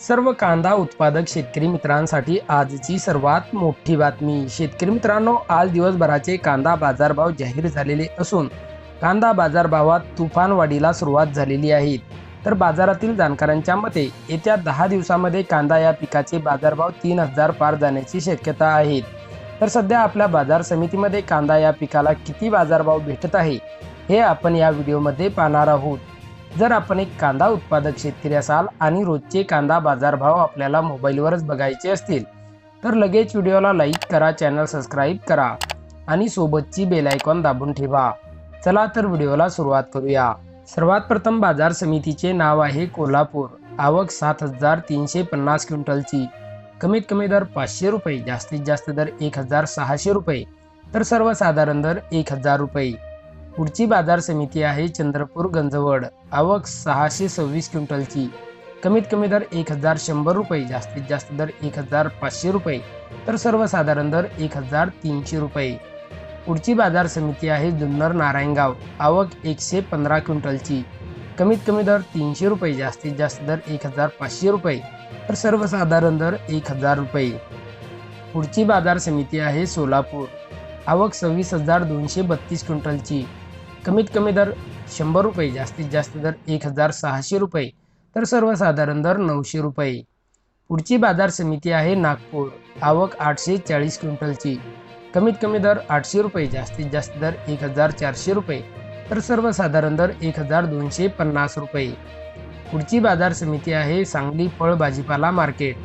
सर्व कांदा उत्पादक शेतकरी मित्रांसाठी आजची सर्वात मोठी बातमी. शेतकरी मित्रांनो आज दिवसभराचे कांदा बाजारभाव जाहीर झालेले असून कांदा बाजारभावात तुफान वाढीला सुरुवात झालेली आहे. तर बाजारातील जाणकारांच्या मते येत्या दहा दिवसामध्ये कांदा या पिकाचे बाजारभाव तीन हजार पार जाण्याची शक्यता आहे. तर सध्या आपल्या बाजार समितीमध्ये कांदा या पिकाला किती बाजारभाव भेटत आहे हे आपण या व्हिडिओमध्ये पाहणार आहोत. जर आपण एक कांदा उत्पादक शेतकरी असाल आणि रोजचे कांदा बाजारभाव आपल्याला मोबाईलवरच बघायचे असतील तर लगेच व्हिडिओला लाईक करा चॅनल सबस्क्राईब करा आणि सोबतची बेल आयकॉन दाबून ठेवा. चला तर व्हिडिओला सुरुवात करूया. सर्वात प्रथम बाजार समितीचे नाव आहे कोल्हापूर. आवक सात हजार तीनशे पन्नास क्विंटलची. कमीत कमी दर पाचशे रुपये जास्तीत जास्त दर एक हजार सहाशे रुपये तर सर्वसाधारण दर एक हजार रुपये. पुढची बाजार समिती आहे चंद्रपूर गंजवड. आवक सहाशे सव्वीस क्विंटलची. कमीत कमी दर एक हजार शंभर रुपये जास्तीत जास्त दर एक हजार पाचशे रुपये तर सर्वसाधारण दर एक हजार तीनशे रुपये. पुढची बाजार समिती आहे जुन्नर नारायणगाव. आवक एकशे पंधरा क्विंटलची. कमीत कमी दर तीनशे रुपये जास्तीत जास्त दर एक हजार पाचशे रुपये तर सर्वसाधारण दर एक हजार रुपये. पुढची बाजार समिती आहे सोलापूर. आवक सव्वीस हजार दोनशे बत्तीस क्विंटलची. कमीत कमी दर शंभर रुपये जास्तीत जास्त दर एक हजार सहाशे रुपये तर सर्वसाधारण दर नऊशे रुपये. पुढची बाजार समिती आहे नागपूर. आवक आठशे चाळीस क्विंटलची. कमीत कमी दर आठशे रुपये जास्तीत जास्त दर एक हजार चारशे रुपये तर सर्वसाधारण दर एक हजार दोनशे पन्नास रुपये. पुढची बाजार समिती आहे सांगली फळ भाजीपाला मार्केट.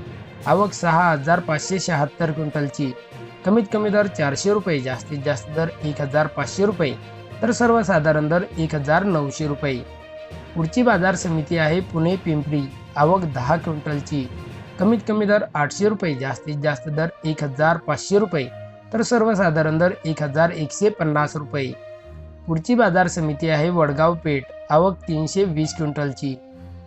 आवक सहा हजार पाचशे शहात्तर क्विंटलची. कमीत कमी दर चारशे रुपये जास्तीत जास्त दर एक हजार पाचशे रुपये तर सर्वसाधारण दर एक हजार नऊशे रुपये. पुढची बाजार समिती आहे पुणे पिंपरी. आवक दहा क्विंटलची. कमीत कमी दर आठशे रुपये जास्तीत जास्त दर एक हजार पाचशे रुपये. तर सर्वसाधारण दर एक हजार एकशे पन्नास रुपये. पुढची बाजार समिती आहे वडगाव पेठ. आवक तीनशे वीस क्विंटलची.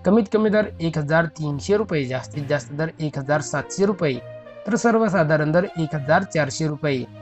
कमीत कमी दर एक हजार तीनशे रुपये जास्तीत जास्त दर एक हजार सातशे रुपये. तर सर्वसाधारण दर एक हजार चारशे रुपये.